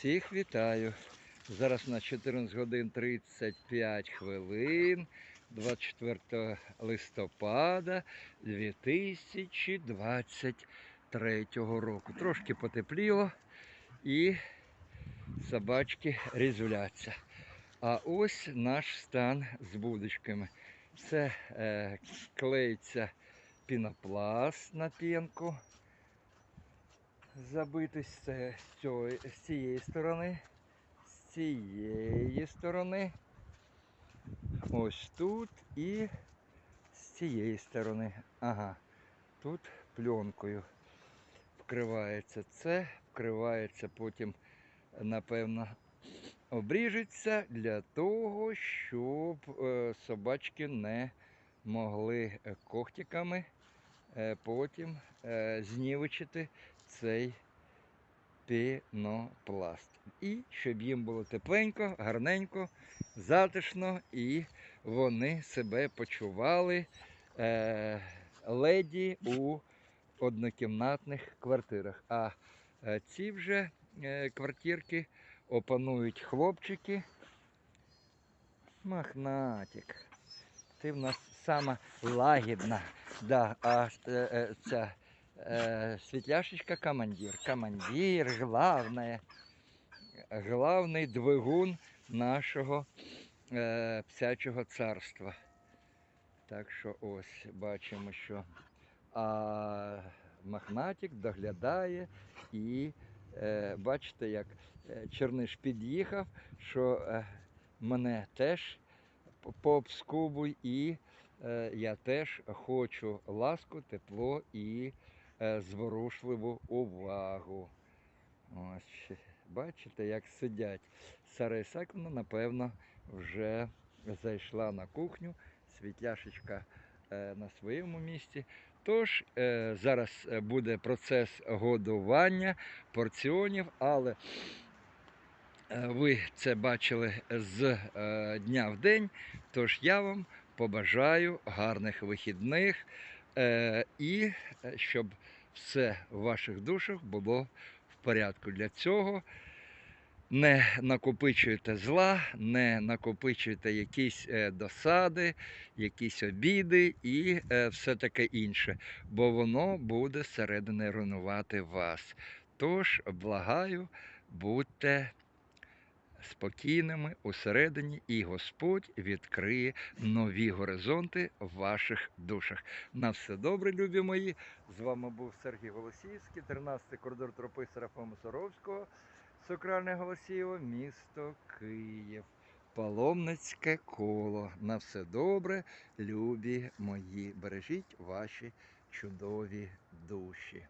Всіх вітаю. Зараз на 14 годин 35 хвилин 24 листопада 2023 року. Трошки потепліло і собачки різвляться. А ось наш стан з будочками. Це е, клеїться пінопласт на пінку забитий з, цієї сторони, з цієї сторони, ось тут і з цієї сторони. Ага, тут пленкою вкривається це, вкривається потім, напевно, обріжеться для того, щоб е, собачки не могли е, когтиками е, потім знівечити цей пінопласт. І щоб їм було тепленько, гарненько, затишно, і вони себе почували е, леді у однокімнатних квартирах. А е, ці вже е, квартирки опанують хлопчики. Махнатик. Ти в нас сама лагідна. Да, а е, е, ця э, Светляшечка командир. Командир, главное, главний двигун нашого е, псячого царства. Так що ось бачимо, що а, Махнатик доглядає і е, бачите, як е, Черниш під'їхав, що е, мене теж по- пообскубуй і е, я теж хочу ласку, тепло і зворушливу увагу. Ось, бачите, як сидять. Сара Ісаковна, напевно, вже зайшла на кухню, світляшечка е, на своєму місці. Тож е, зараз е, буде процес годування порціонів, але е, ви це бачили з е, дня в день. Тож я вам побажаю гарних вихідних е, і е, щоб все в ваших душах було в порядку. Для цього не накопичуйте зла, не накопичуйте якісь е, досади, якісь обіди і е, все таке інше, бо воно буде зсередини руйнувати вас. Тож, благаю, будьте спокійними усередині, і Господь відкриє нові горизонти в ваших душах. На все добре, любі мої. З вами був Сергій Голосіївський, 13-й коридор тропи Серафима Соровського, Сокральне Голосіїво, місто Київ. Паломницьке коло. На все добре, любі мої. Бережіть ваші чудові душі.